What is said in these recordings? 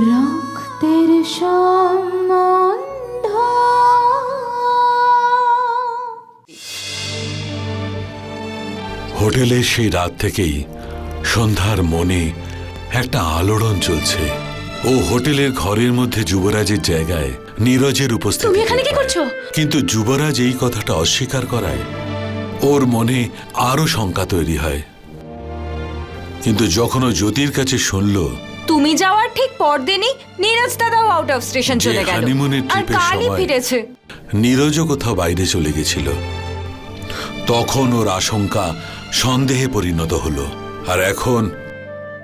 রক্তের সম্বন্ধ। হোটেলে সেই রাত থেকেই সন্ধ্যার মনে একটা আলোড়ন চলছে। ও হোটেলের ঘরের মধ্যে যুবরাজের জায়গায় নীরজের উপস্থিতি তুমি এখানে কি করছ? কিন্তু যুবরাজ এই কথাটা অস্বীকার করায় ওর মনে আরও শঙ্কা তৈরি হয়। কিন্তু যখন ও জ্যোতির কাছে শুনল তুমি যাওয়ার ঠিক পরদিনই নীরজ দাদাও আউট অফ স্টেশন যে চলে গেল। আর কালই সময় ফিরেছে। নীরজও কোথাও বাইরে চলে গেছিল। তখন ওর আশঙ্কা সন্দেহে পরিণত হলো। আর এখন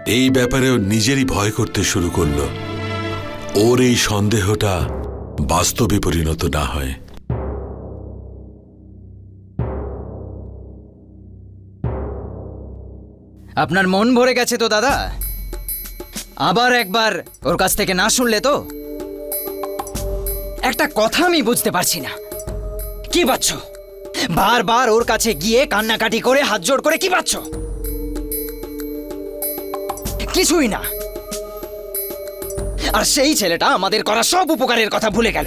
এই ব্যাপারে ও নিজেরই ভয় করতে শুরু করল। ওর এই সন্দেহটা বাস্তবে পরিণত না হয়। আপনার মন ভরে গেছে তো দাদা? আবার একবার ওর কাছ থেকে না শুনলে তো? একটা কথা আমি বুঝতে পারছি না। কি পাচ্ছ? বারবার ওর কাছে গিয়ে কান্নাকাটি করে, হাত জোড় করে কি পাচ্ছ? কিছুই না। আর সেই ছেলেটা আমাদের করা সব উপকারের কথা ভুলে গেল।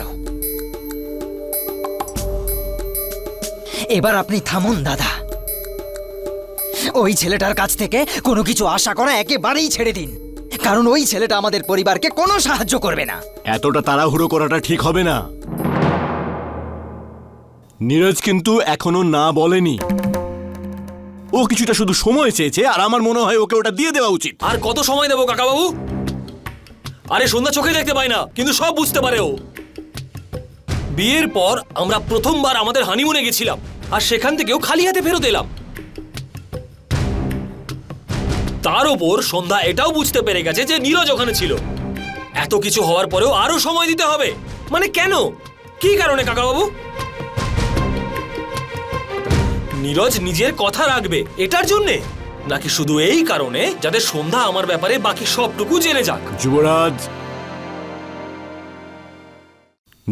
এবার আপনি থামুন, দাদা। ওই ছেলেটার কাছ থেকে কোনো কিছু আশা করা একেবারেই ছেড়ে দিন। কারণ ওই ছেলেটা আমাদের পরিবারকে কোনো সাহায্য করবে না। এতটা তাড়াহুড়ো করাটা ঠিক হবে না। নীরজ কিন্তু এখনও না বলেনি। ও কিছুটা শুধু সময় চেয়েছে আর আমার মনে হয় ওকে ওটা দিয়ে দেওয়া উচিত। আর কত সময় দেবো কাকাবাবু? আরে সন্ধ্যা চোখে দেখতে পাই না কিন্তু সব বুঝতে পারে ও। বিয়ের পর আমরা প্রথমবার আমাদের হানিমুনে গেছিলাম আর সেখান থেকেও খালি হাতে ফেরত এলাম। তার ওপর সন্ধ্যা এটাও বুঝতে পেরে গেছে যে নীরজ ওখানে ছিল। এত কিছু হওয়ার পরেও আরও সময় দিতে হবে। মানে কেন? কি কারণে, কাকাবাবু? নীরজ নিজের কথা রাখবে, এটার জন্যে? নাকি শুধু এই কারণে? যাতে সন্ধ্যা আমার ব্যাপারে বাকি সবটুকু জেনে যাক। যুবরাজ!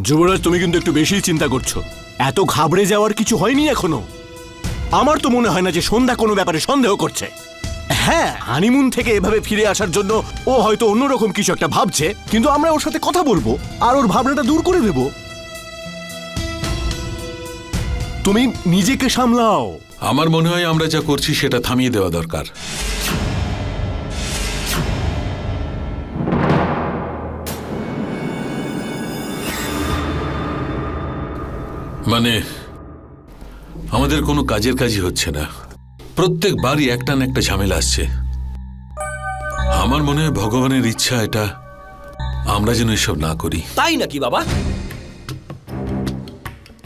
যুবরাজ, তুমি কিন্তু একটু বেশি চিন্তা করছ। এত ঘাবড়ে যাওয়ার কিছু হয়নি এখনও? আমার তো মনে হয় না যে সন্ধ্যা কোনো ব্যাপারে সন্দেহ করছে। হ্যাঁ হানিমুন থেকে এভাবে ফিরে আসার জন্য ও হয়তো অন্যরকম কিছু একটা ভাবছে, কিন্তু আমরা ওর সাথে কথা বলব আর ওর ভাবনাটা দূর করে দেব। তুমি নিজেকে সামলাও। আমার মনে হয় আমরা যা করছি সেটা থামিয়ে দেওয়া দরকার। মানে আমাদের কোনো কাজের কাজই হচ্ছে না। প্রত্যেকবারই একটা না একটা ঝামেলা আসছে। আমার মনে হয় ভগবানের ইচ্ছা এটা আমরা যেন এসব না করি। তাই নাকি বাবা?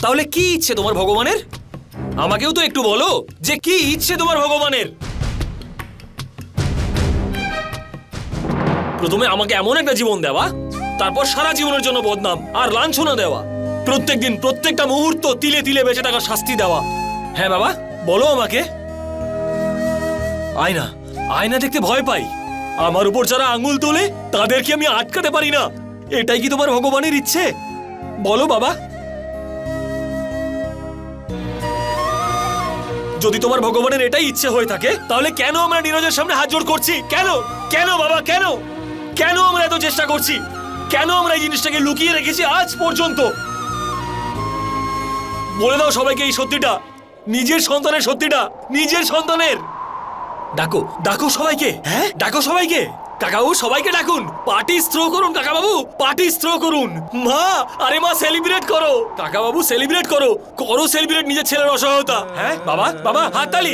তাহলে কি ইচ্ছে তোমার ভগবানের? আমাকেও তো একটু বলো যে কি ইচ্ছে তোমার ভগবানের? প্রথমে আমাকে এমন একটা জীবন দেওয়া, তারপর সারা জীবনের জন্য বদনাম আর লাঞ্ছনা দেওয়া, প্রত্যেকদিন প্রত্যেকটা মুহূর্ত তিলে তিলে বেঁচে থাকা শাস্তি দেওয়া। হ্যাঁ বাবা, বলো আমাকে। আয়না আয়না দেখতে ভয় পাই। আমার উপর যারা আঙুল তোলে, তাদেরকে আমি আটকাতে পারি না। এটাই কি তোমার ভগবানের ইচ্ছে? বলো বাবা। যদি তোমার ভগবানের এটাই ইচ্ছে হয়ে থাকে, তাহলে কেন আমরা নীরজের সামনে হাত জোড় করছি? কেন? কেন বাবা, কেন? কেন আমরা এত চেষ্টা করছি? কেন আমরা এই জিনিসটাকে লুকিয়ে রেখেছি আজ পর্যন্ত? বলে দাও সবাইকে এই সত্যিটা। নিজের সন্তানের সত্যিটা। নিজের সন্তানের। ডাকো ডাকো সবাইকে। হ্যাঁ? ডাকো সবাইকে। কাকাবাবু সবাইকে ডাকুন। পার্টি স্ত্রো করুন, কাকাবাবু, পার্টি স্ত্রো করুন। মা, আরে মা সেলিব্রেট করো। কাকাবাবু সেলিব্রেট করো। করো সেলিব্রেট নিজের ছেলের অসহায়তা। হ্যাঁ বাবা বাবা, হাততালি।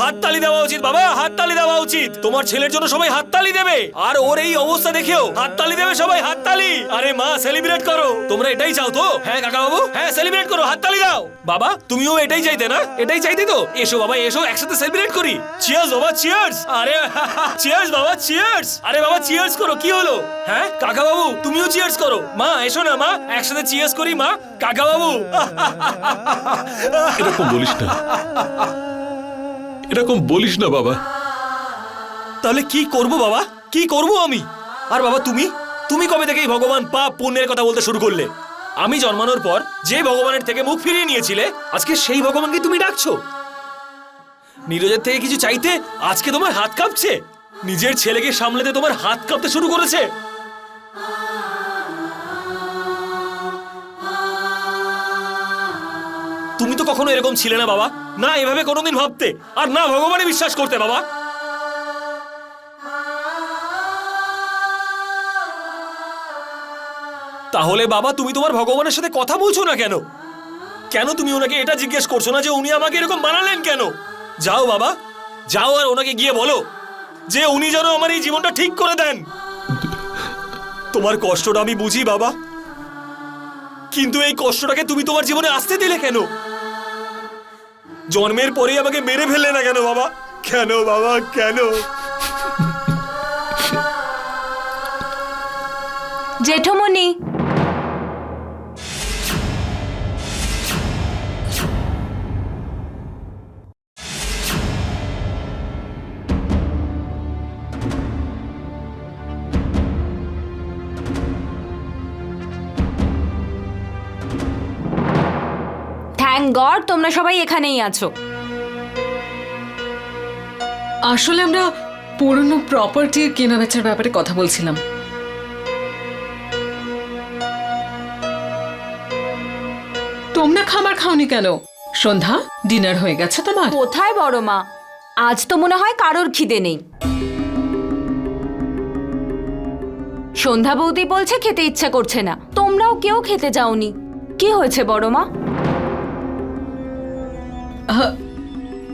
হাততালি দেওয়া উচিত, বাবা, হাততালি দেওয়া উচিত। তোমার ছেলের জন্য সবাই হাততালি দেবে। আর ওর এই অবস্থা দেখেও হাততালি দেবে সবাই, হাততালি। আরে মা সেলিব্রেট করো। তোমরা এটাই চাও তো? হ্যাঁ কাকাবাবু? হ্যাঁ সেলিব্রেট করো, হাততালি দাও। বাবা, তুমিও এটাই চাইতে না? এটাই চাইতে তো? এসো বাবা, এসো, একসাথে সেলিব্রেট করি। চিয়ার্স বাবা চিয়ার্স আরে চিয়ার্স বাবা আরে বাবা চিয়ার্স করো কি হলো? হ্যাঁ? কাকা বাবু তুমিও চিয়ার্স করো। মা এসো না মা। একসাথে চিয়ার্স করি মা। কাকা বাবু এরকম বলিস না। এরকম বলিস না বাবা। তাহলে কি করব বাবা? কি করব আমি? আর বাবা তুমি? তুমি কবে থেকেই ভগবান পাপ পুণ্যের কথা বলতে শুরু করলে? আমি জন্মানোর পর যে ভগবানের থেকে মুখ ফিরিয়ে নিয়েছিলে আজকে সেই ভগবানকে তুমি ডাকছো? নীরজের থেকে কিছু চাইতে আজকে তোমার হাত কাঁপছে? নিজের ছেলেকে সামলাতে তোমার হাত কাঁপতে শুরু করেছে। তুমি তো কখনো এরকম ছিলে না, বাবা। না, এভাবে কোনোদিন ভাবতে। আর না ভগবানে বিশ্বাস করতে, বাবা। তাহলে, বাবা, তুমি তোমার ভগবানের সাথে কথা বলছো না কেন? কেন তুমি ওনাকে এটা জিজ্ঞেস করছ না যে উনি আমাকে এরকম বানালেন কেন? যাও, বাবা। যাও আর ওনাকে গিয়ে বলো। যে উনি যেন আমার এই জীবনটা ঠিক করে দেন। তোমার কষ্টটা আমি বুঝি, বাবা। কিন্তু এই কষ্টটাকে তুমি তোমার জীবনে আসতে দিলে কেন? জন্মের পরেই আমাকে মেরে ফেললে না কেন, বাবা? কেন বাবা? কেন? জেঠমণি থ্যাংক গড তোমরা সবাই এখানেই আছো। আসলে আমরা পুরনো প্রপার্টির কেনা বেচার ব্যাপারে কথা বলছিলাম। তোমরা খাবার খাওনি কেন? সন্ধ্যা ডিনার হয়ে গেছে তোমার। কোথায় বড় মা? আজ তো মনে হয় কারোর খিদে নেই। সন্ধ্যা বৌদি বলছে খেতে ইচ্ছা করছে না। তোমরাও কেউ খেতে যাওনি। কি হয়েছে বড় মা?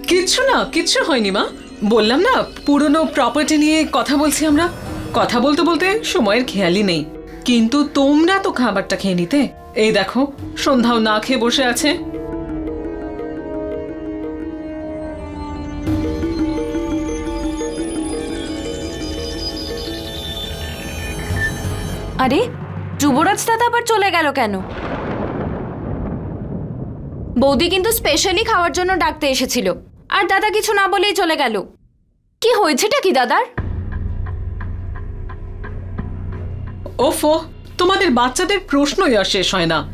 কিচ্ছু না, কিচ্ছু হয়নি মা। বললাম না, পুরনো প্রপার্টি নিয়ে কথা বলছি আমরা। কথা বলতে বলতে সময়ের খেয়ালই নেই। কিন্তু তোমরা তো খাবারটা খেয়ে নিতে। এই দেখো, সন্ধ্যাও না খেয়ে বসে আছে। আরে, যুবরাজ দাদা আবার চলে গেল কেন? বৌদি কিন্তু স্পেশালি খাওয়ার জন্য ডাকতে এসেছিল। আর দাদা কিছু না বলেই চলে গেল। কি হয়েছেটা কি দাদার? ওফো তোমাদের বাচ্চাদের প্রশ্নই আর শেষ হয় না।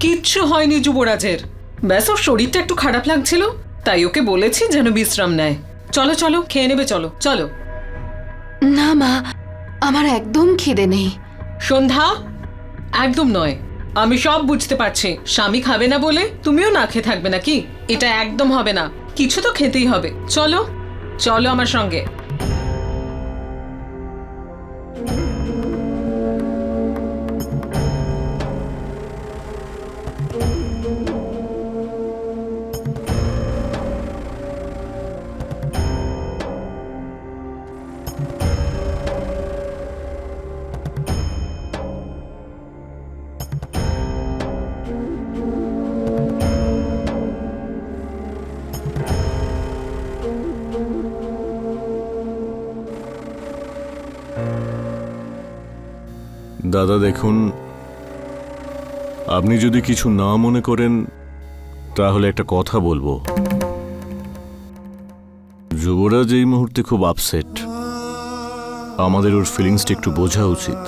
কিচ্ছু হয়নি যুবরাজের। ব্যাস ওর শরীরটা একটু খারাপ লাগছিল তাই ওকে বলেছি যেন বিশ্রাম নেয়। চলো চলো খেয়ে নেবে চলো চলো। না মা আমার একদম খিদে নেই। সন্ধ্যা? একদম নয়। আমি সব বুঝতে পারছি। স্বামী খাবে না বলে তুমিও না খেয়ে থাকবে নাকি? এটা একদম হবে না। কিছু তো খেতেই হবে। চলো চলো আমার সঙ্গে। দাদা, দেখুন। আপনি যদি কিছু না মনে করেন, তাহলে একটা কথা বলব। যুবরাজ এই মুহূর্তে খুব আপসেট আমাদের ওর ফিলিংসটা একটু বোঝা উচিত।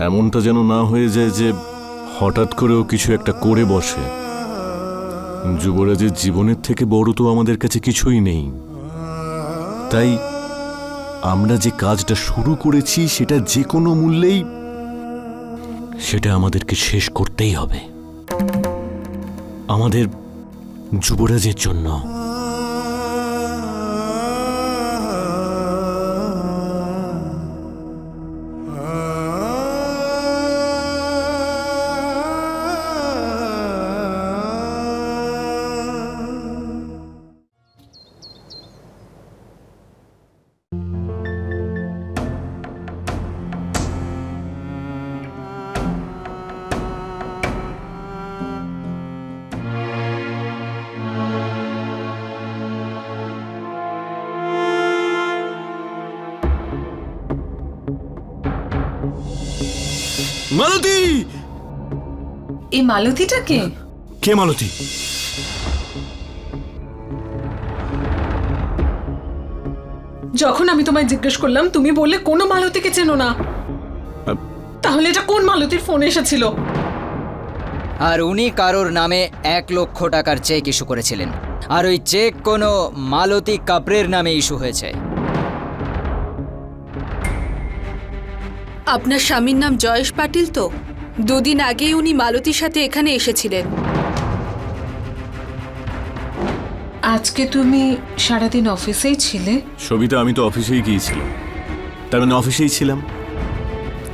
এমনটা যেন না হয়ে যায় যে, হঠাৎ করেও কিছু একটা করে বসে। যুবরাজের জীবনের থেকে বড় তো আমাদের কাছে কিছুই নেই। তাই আমরা যে কাজটা শুরু করেছি সেটা যে কোনো মূল্যেই সেটা আমাদেরকে শেষ করতেই হবে। আমাদের যুবরাজের জন্য মালতী! এই মালতীটা কে? কে মালতী? যখন আমি তোমায় জিজ্ঞেস করলাম তুমি বললে কোনো মালতীকে চেনো না? তাহলে এটা কোন মালতীর ফোন এসেছিল? আর উনি কারোর নামে এক লক্ষ টাকার চেক ইস্যু করেছিলেন। আর ওই চেক কোনো মালতী কাপড়ের নামে ইস্যু হয়েছে। আপনার স্বামীর নাম জয়েশ পাটিল তো? দুদিন আগে উনি মালতীর সাথে এখানে এসেছিলেন। আজকে তুমি সারাদিন অফিসেই ছিলে? সবিতা আমি তো অফিসেই গিয়েছিলাম। তার মানে অফিসেই ছিলাম।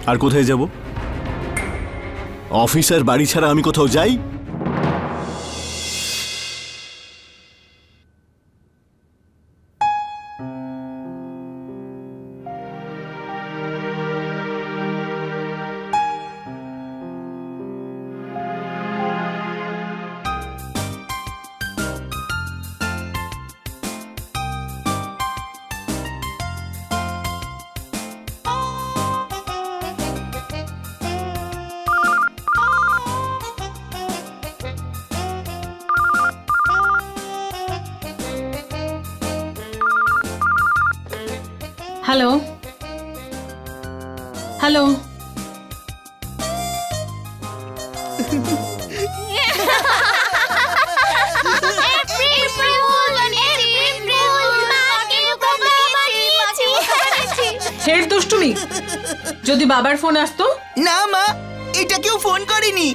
আর কোথায় যাব? অফিস আর বাড়ি ছাড়া আমি কোথাও যাই? হ্যালো হ্যালো ফের দুষ্টুমি। যদি বাবার ফোন আসতো? না মা এটা কেউ ফোন করেনি।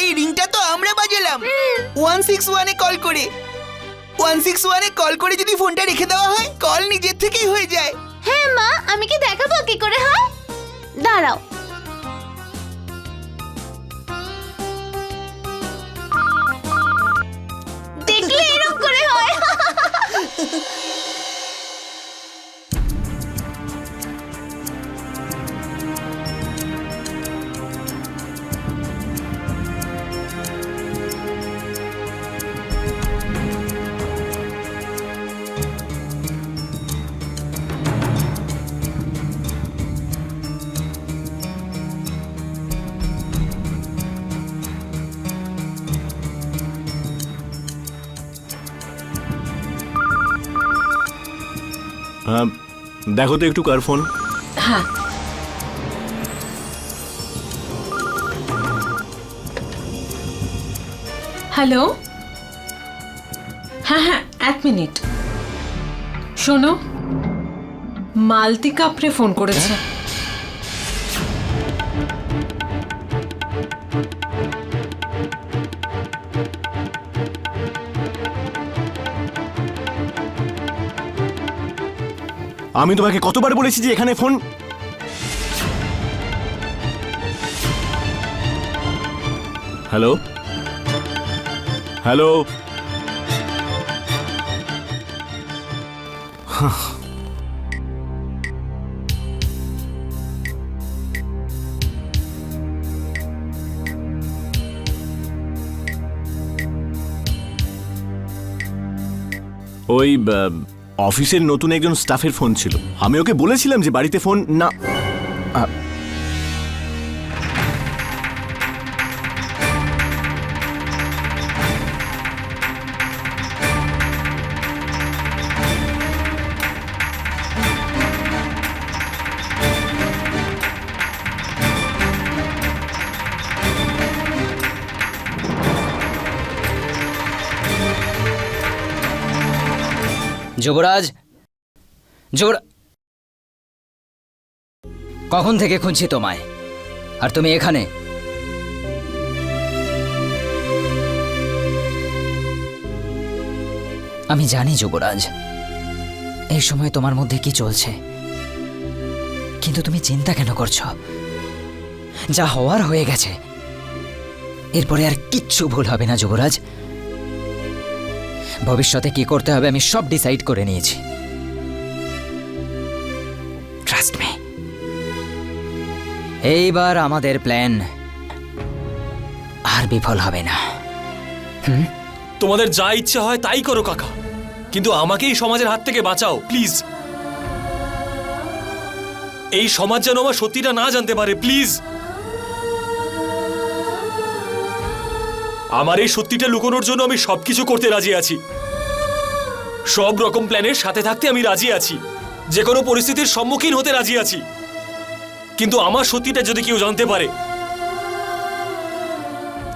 এই রিংটা তো আমরা বাজালাম। ওয়ান সিক্স ওয়ানে কল করে। ওয়ান সিক্স ওয়ানে কল করে যদি ফোনটা রেখে দেওয়া হয় কল নিজের থেকেই হয়ে যায়। মা আমি কি দেখাবো? কি করে হয়? দাঁড়াও। দেখো তো একটু কার ফোন। হ্যাঁ। হ্যালো? হ্যাঁ হ্যাঁ এক মিনিট। শোনো, মালতি কাপড়ে ফোন করেছে। আমি তোমাকে কতবার বলেছি যে এখানে ফোন হ্যালো? হ্যালো? ওই অফিসের নতুন একজন স্টাফের ফোন ছিল। আমি ওকে বলেছিলাম যে বাড়িতে ফোন না আহ, যুবরাজ কখন থেকে খুঁজছি তোমায়? আর তুমি এখানে? আমি জানি যুবরাজ এই সময় তোমার মধ্যে কি চলছে। কিন্তু তুমি চিন্তা কেন করছ? যা হওয়ার হয়ে গেছে। এরপরে আর কিচ্ছু ভুল হবে না যুবরাজ। ভবিষ্যতে কি করতে হবে আমি সব ডিসাইড করে নিয়েছি। ট্রাস্ট মি এইবার আমাদের প্ল্যান আর বিফল হবে না। তোমাদের যা ইচ্ছে হয় তাই করো, কাকা। কিন্তু আমাকে এই সমাজের হাত থেকে বাঁচাও প্লিজ এই সমাজ যেন আমার সত্যিটা না জানতে পারে প্লিজ আমার এই সত্যিটা লুকোনোর জন্য আমি সবকিছু করতে রাজি আছি। সব রকম প্ল্যানের সাথে থাকতে আমি রাজি আছি। যে কোনো পরিস্থিতির সম্মুখীন হতে রাজি আছি। কিন্তু আমার সত্যিটা যদি কেউ জানতে পারে,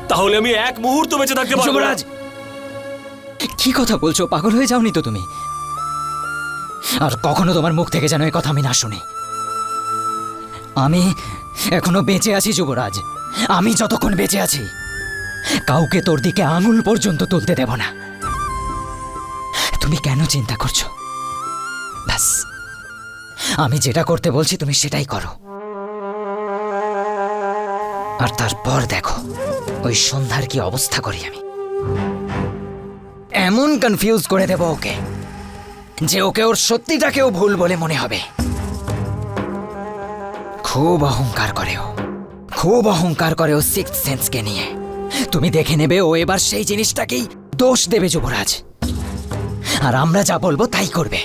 তাহলে আমি এক মুহূর্ত বেঁচে থাকতে পারব। যুবরাজ, কি কথা বলছো? পাগল হয়ে যাওনি তো তুমি? আর কখনো তোমার মুখ থেকে যেন এই কথা আমি না শুনি। আমি এখনও বেঁচে আছি যুবরাজ। আমি যতক্ষণ বেঁচে আছি। কাউকে তোর দিকে আঙুল পর্যন্ত তুলতে দেব না। তুমি কেন চিন্তা করছ? ব্যাস। আমি যেটা করতে বলছি, তুমি সেটাই করো। আর তারপর দেখো, ওই সন্ধ্যার কি অবস্থা করি আমি। এমন কনফিউজ করে দেব ওকে, যে ওকে ওর সত্যিটাকেও ভুল বলে মনে হবে। খুব অহংকার করে ও। খুব অহংকার করে ও সিক্স সেন্সকে নিয়ে। তুমি দেখে নেবে ও এবার সেই জিনিসটাকেই দোষ দেবে যুবরাজ। আর আমরা যা বলব তাই করবে।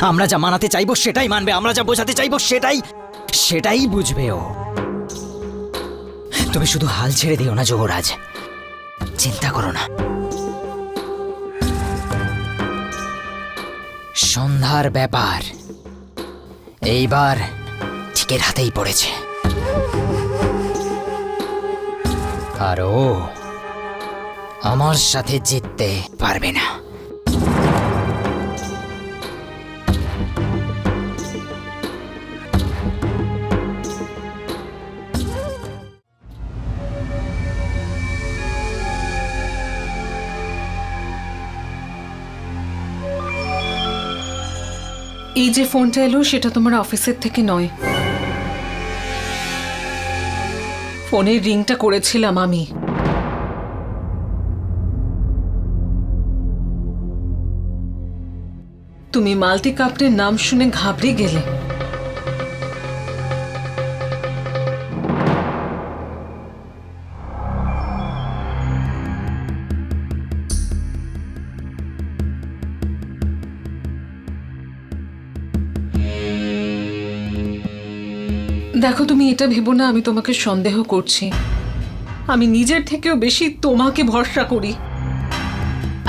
আমরা যা মানাতে চাইব সেটাই মানবে, আমরা যা বোঝাতে চাইব সেটাই সেটাই বুঝবে ও। তুমি শুধু হাল ছেড়ে দিও না যুবরাজ। চিন্তা করো না। সন্ধ্যার ব্যাপার এইবার ঠিকের হাতেই পড়েছে। আর ও আমার সাথে জিততে পারবে না। এই যে ফোনটা এলো, সেটা তোমার অফিসের থেকে নয়। ফোনের রিংটা করেছিলাম আমি। তুমি মাল্টি কাপড়ের নাম শুনে ঘাবড়ে গেলে। দেখো, তুমি এটা ভেবো না, আমি তোমাকে সন্দেহ করছি। আমি নিজের থেকেও বেশি তোমাকে ভরসা করি।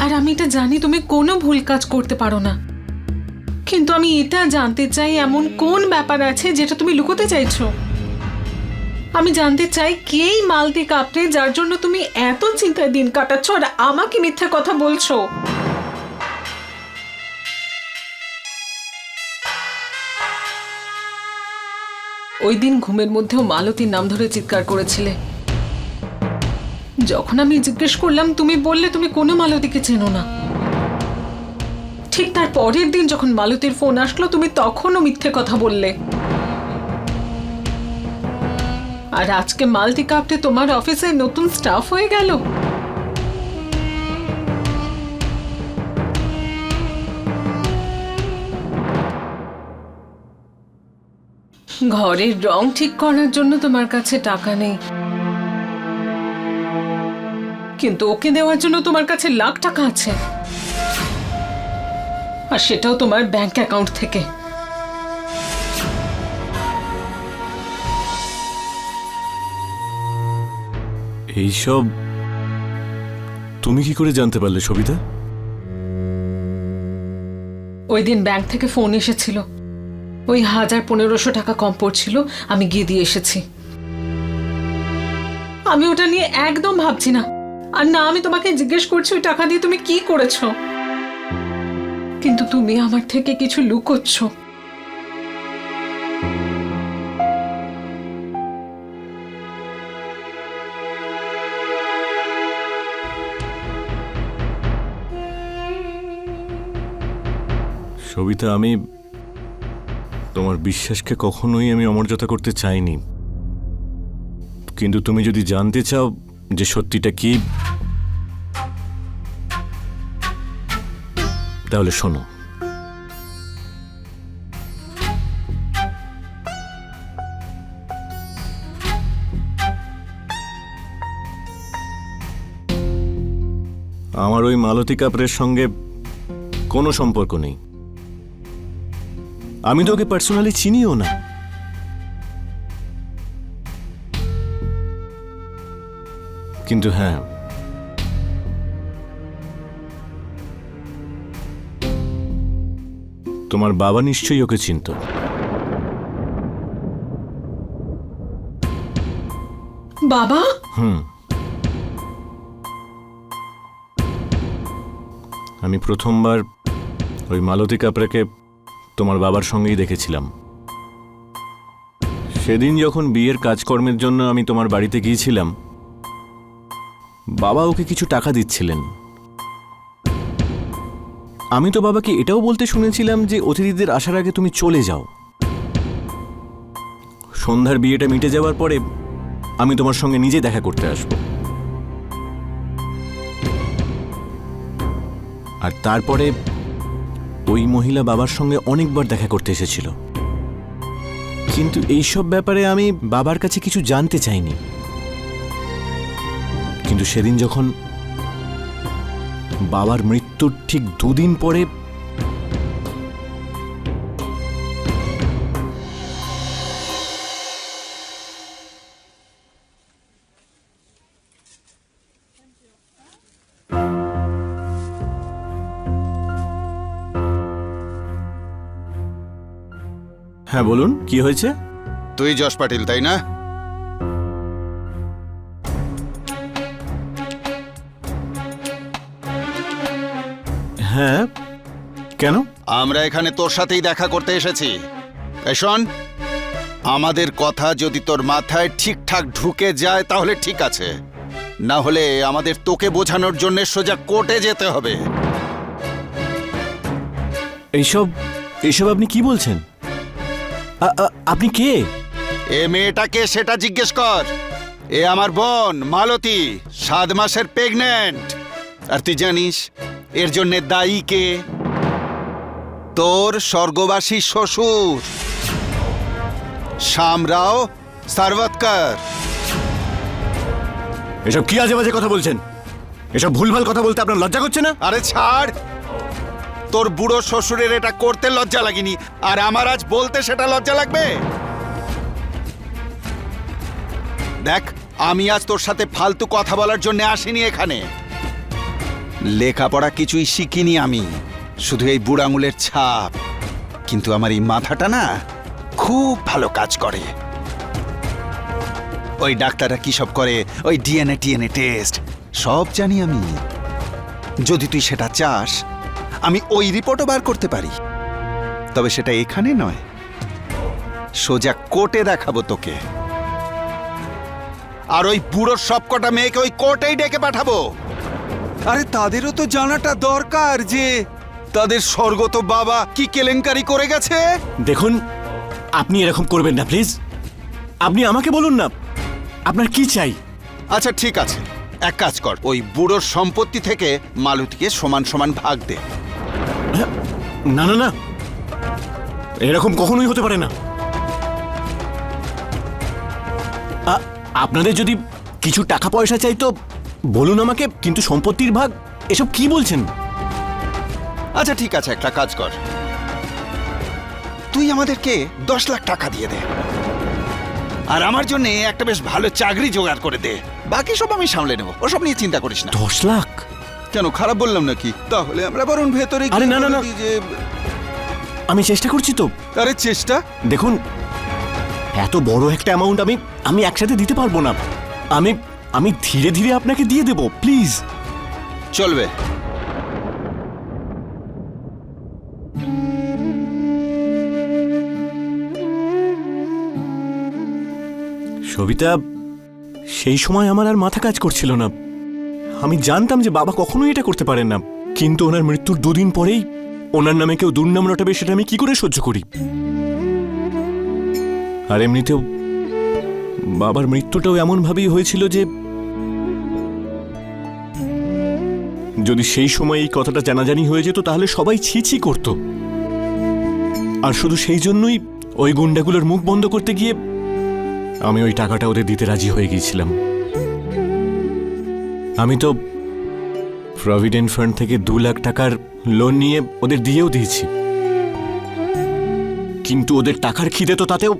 আর আমি এটা জানি, তুমি কোনো ভুল কাজ করতে পারো না। কিন্তু আমি এটা জানতে চাই, এমন কোন ব্যাপার আছে যেটা তুমি লুকোতে চাইছো? আমি জানতে চাই, কেই মালতি কাপড়ে যার জন্য তুমি এত চিন্তায় দিন কাটাচ্ছ আর আমাকে মিথ্যা কথা বলছো? ওই দিন ঘুমের মধ্যেও মালতীর নাম ধরে চিৎকার করেছিলে। যখন আমি জিজ্ঞেস করলাম, তুমি বললে তুমি কোনো মালতীকে চেনো না। ঠিক তার পরের দিন যখন মালতীর ফোন আসলো, তুমি তখনও মিথ্যে কথা বললে। আর আজকে মালতি কাপটে তোমার অফিসে নতুন স্টাফ হয়ে গেল। ঘরের রং ঠিক করার জন্য তোমার কাছে টাকা নেই। কিন্তু ওকে দেওয়ার জন্য তোমার কাছে লাখ টাকা আছে। আর সেটাও তোমার ব্যাংক অ্যাকাউন্ট থেকে। এইসব তুমি কি করে জানতে পারলে সবিতা? ওই দিন ব্যাংক থেকে ফোন এসেছিল। ওই হাজার পনেরোশো টাকা কম পড়ছিল, আমি গিয়ে দিয়ে এসেছি। আমি ওটা নিয়ে একদম ভাবছি না। আর না, আমি তোমাকে জিজ্ঞেস করছি, ওই টাকা দিয়ে তুমি কি করেছ? কিন্তু তুমি আমার থেকে কিছু লুকোচ্ছ। সবিতা, আমি তোমার বিশ্বাসকে কখনোই আমি অমর্যাদা করতে চাইনি। কিন্তু তুমি যদি জানতে চাও যে সত্যিটা কি, তাহলে শোনো। আমার ওই মালতী কাপড়ের সঙ্গে কোনো সম্পর্ক নেই। আমি তো ওকে পার্সোনালি চিনিও না। কিন্তু হ্যাঁ। তোমার বাবা নিশ্চয়ই ওকে চিনত। বাবা? হুম। আমি প্রথমবার ওই মালতী কাপড়াকে তোমার বাবার সঙ্গেই দেখেছিলাম। সেদিন যখন বিয়ের কাজকর্মের জন্য আমি তোমার বাড়িতে গিয়েছিলাম, বাবা ওকে কিছু টাকা দিচ্ছিলেন। আমি তো বাবাকে এটাও বলতে শুনেছিলাম যে অতিথিদের আসার আগে তুমি চলে যাও। সন্ধ্যার বিয়েটা মিটে যাওয়ার পরে আমি তোমার সঙ্গে নিজে দেখা করতে আসব। আর তারপরে ওই মহিলা বাবার সঙ্গে অনেকবার দেখা করতে এসেছিল। কিন্তু এইসব ব্যাপারে আমি বাবার কাছে কিছু জানতে চাইনি। কিন্তু সেদিন যখন বাবার মৃত্যুর ঠিক দুদিন পরে হ্যাঁ বলুন কি হয়েছে? তুই যশ পাটিল তাই না? হ্যাঁ কেন? আমরা এখানে তোর সাথেই দেখা করতে এসেছি। শোন আমাদের কথা যদি তোর মাথায় ঠিকঠাক ঢুকে যায় তাহলে ঠিক আছে। না হলে আমাদের তোকে বোঝানোর জন্য সোজা কোর্টে যেতে হবে। এইসব এইসব আপনি কি বলছেন? আপনি কে? এ মেয়েটাকে সেটা জিজ্ঞেস কর। এ আমার বোন মালতী সাত মাসের প্রেগনেন্ট আর তুই জানিস এর জন্য দায়ী কে? তোর স্বর্গবাসী শ্বশুর। শ্যামরাও সারবৎকর এসব কি আজে বাজে কথা বলছেন? এসব ভুলভাল কথা বলতে আপনার লজ্জা করছে না? আরে ছাড়! তোর বুড়ো শ্বশুরের এটা করতে লজ্জা লাগেনি। আর আমার আজ বলতে সেটা লজ্জা লাগবে? দেখ, আমি আজ তোর সাথে ফালতু কথা বলার জন্য আসিনি এখানে। লেখাপড়া কিছুই শিখিনি আমি, শুধু এই বুড়ো আঙুলের ছাপ। কিন্তু আমার এই মাথাটা না খুব ভালো কাজ করে। ওই ডাক্তাররা কি সব করে? ওই ডিএনএ, টিএনএ টেস্ট, সব জানি আমি। যদি তুই সেটা চাস আমি ওই রিপোর্টও বার করতে পারি। তবে সেটা এখানে নয়। সোজা কোর্টে দেখাবো তোকে। আর ওই বুড়োর সবকটা মেয়েকে ওই কোর্টেই ডেকে পাঠাবো। আরে তাদেরও তো জানাটা দরকার যে তাদের স্বর্গত বাবা কি কেলেঙ্কারি করে গেছে। দেখুন আপনি এরকম করবেন না প্লিজ। আপনি আমাকে বলুন না আপনার কি চাই? আচ্ছা ঠিক আছে। এক কাজ কর ওই বুড়োর সম্পত্তি থেকে মালতীকে সমান সমান ভাগ দে। না না না। এরকম কখনোই হতে পারে না। আপনাদের যদি কিছু টাকা পয়সা চাই তো বলুন আমাকে কিন্তু সম্পত্তির ভাগ এসব কি বলছেন? আচ্ছা ঠিক আছে একটা কাজ কর। তুই আমাদেরকে দশ লাখ টাকা দিয়ে দে। আর আমার জন্য একটা বেশ ভালো চাকরি জোগাড় করে দে। বাকি সব আমি সামলে নেব ওসব নিয়ে চিন্তা করিস না। দশ লাখ? কেন খারাপ বললাম নাকি? তাহলে আমরা বরং ভেতরে গিয়ে আরে না, না, বলে না। দিই যে আমি চেষ্টা করছি তো। আরে চেষ্টা? দেখুন এত বড় একটা অ্যামাউন্ট আমি আমি একসাথে দিতে পারব না। আমি আমি ধীরে ধীরে আপনাকে দিয়ে দেবো প্লিজ চলবে। সবিতা সেই সময় আমার আর মাথা কাজ করছিল না। আমি জানতাম যে বাবা কখনোই এটা করতে পারেন না। কিন্তু ওনার মৃত্যুর দুদিন পরেই ওনার নামে কেউ দুর্নাম রটাবে, সেটা আমি কি করে সহ্য করি? আর এমনিতেও বাবার মৃত্যুটাও এমনভাবেই হয়েছিল যে যদি সেই সময় এই কথাটা জানাজানি হয়ে যেত, তাহলে সবাই ছিছি করত। আর শুধু সেই জন্যই ওই গুন্ডাগুলোর মুখ বন্ধ করতে গিয়ে আমি ওই টাকাটা ওদের দিতে রাজি হয়ে গিয়েছিলাম। আমি তো প্রভিডেন্ট ফান্ড থেকে দু লাখ টাকার লোন নিয়ে ওদের দিয়েও দিয়েছি। কিন্তু ওদের টাকার খিদে তো তাতেও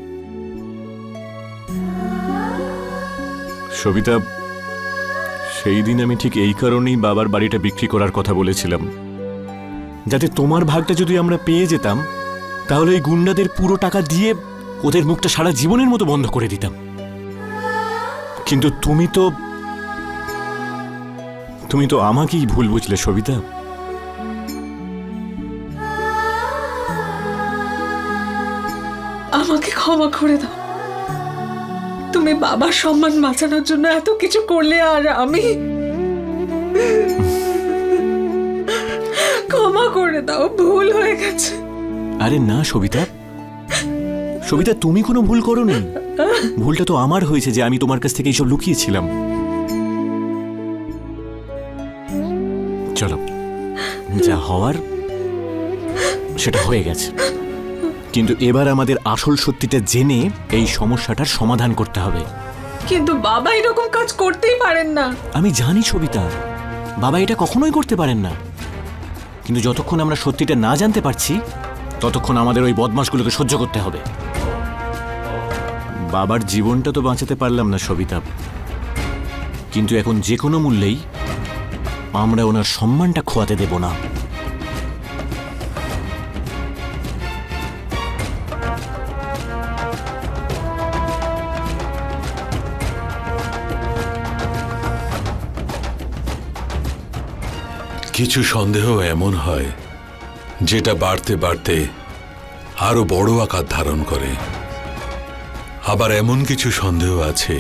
সবিতা, সেই দিন আমি ঠিক এই কারণেই বাবার বাড়িটা বিক্রি করার কথা বলেছিলাম। যাতে তোমার ভাগটা যদি আমরা পেয়ে যেতাম, তাহলে ওই গুন্ডাদের পুরো টাকা দিয়ে ওদের মুখটা সারা জীবনের মতো বন্ধ করে দিতাম। কিন্তু তুমি তো তুমি তো আমাকেই ভুল বুঝলে সবিতা। আমাকে ক্ষমা করে দাও। তুমি বাবার সম্মান বাঁচানোর জন্য এত কিছু করলে আর আমি ক্ষমা করে দাও ভুল হয়ে গেছে। আরে না সবিতা। সবিতা তুমি কোনো ভুল করোনি। ভুলটা তো আমার হয়েছে যে আমি তোমার কাছ থেকে এইসব লুকিয়েছিলাম। চলো যা হওয়ার সেটা হয়ে গেছে। কিন্তু এবার আমাদের আসল সত্যিটা জেনে এই সমস্যাটার সমাধান করতে হবে। কিন্তু বাবা এরকম কাজ করতেই পারেন না। আমি জানি সবিতা বাবা এটা কখনোই করতে পারেন না। কিন্তু যতক্ষণ আমরা সত্যিটা না জানতে পারছি ততক্ষণ আমাদের ওই বদমাসগুলোকে সহ্য করতে হবে। বাবার জীবনটা তো বাঁচাতে পারলাম না সবিতা। কিন্তু এখন যে কোনো মূল্যেই আমরা ওনার সম্মানটা খোয়াতে দেব না। কিছু সন্দেহ এমন হয়, যেটা বাড়তে বাড়তে আরও বড় আকার ধারণ করে। আবার এমন কিছু সন্দেহ আছে,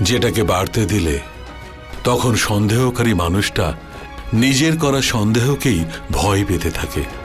যেটাকে বাড়তে দিলে তখন সন্দেহকারী মানুষটা নিজের করা সন্দেহকেই ভয় পেতে থাকে।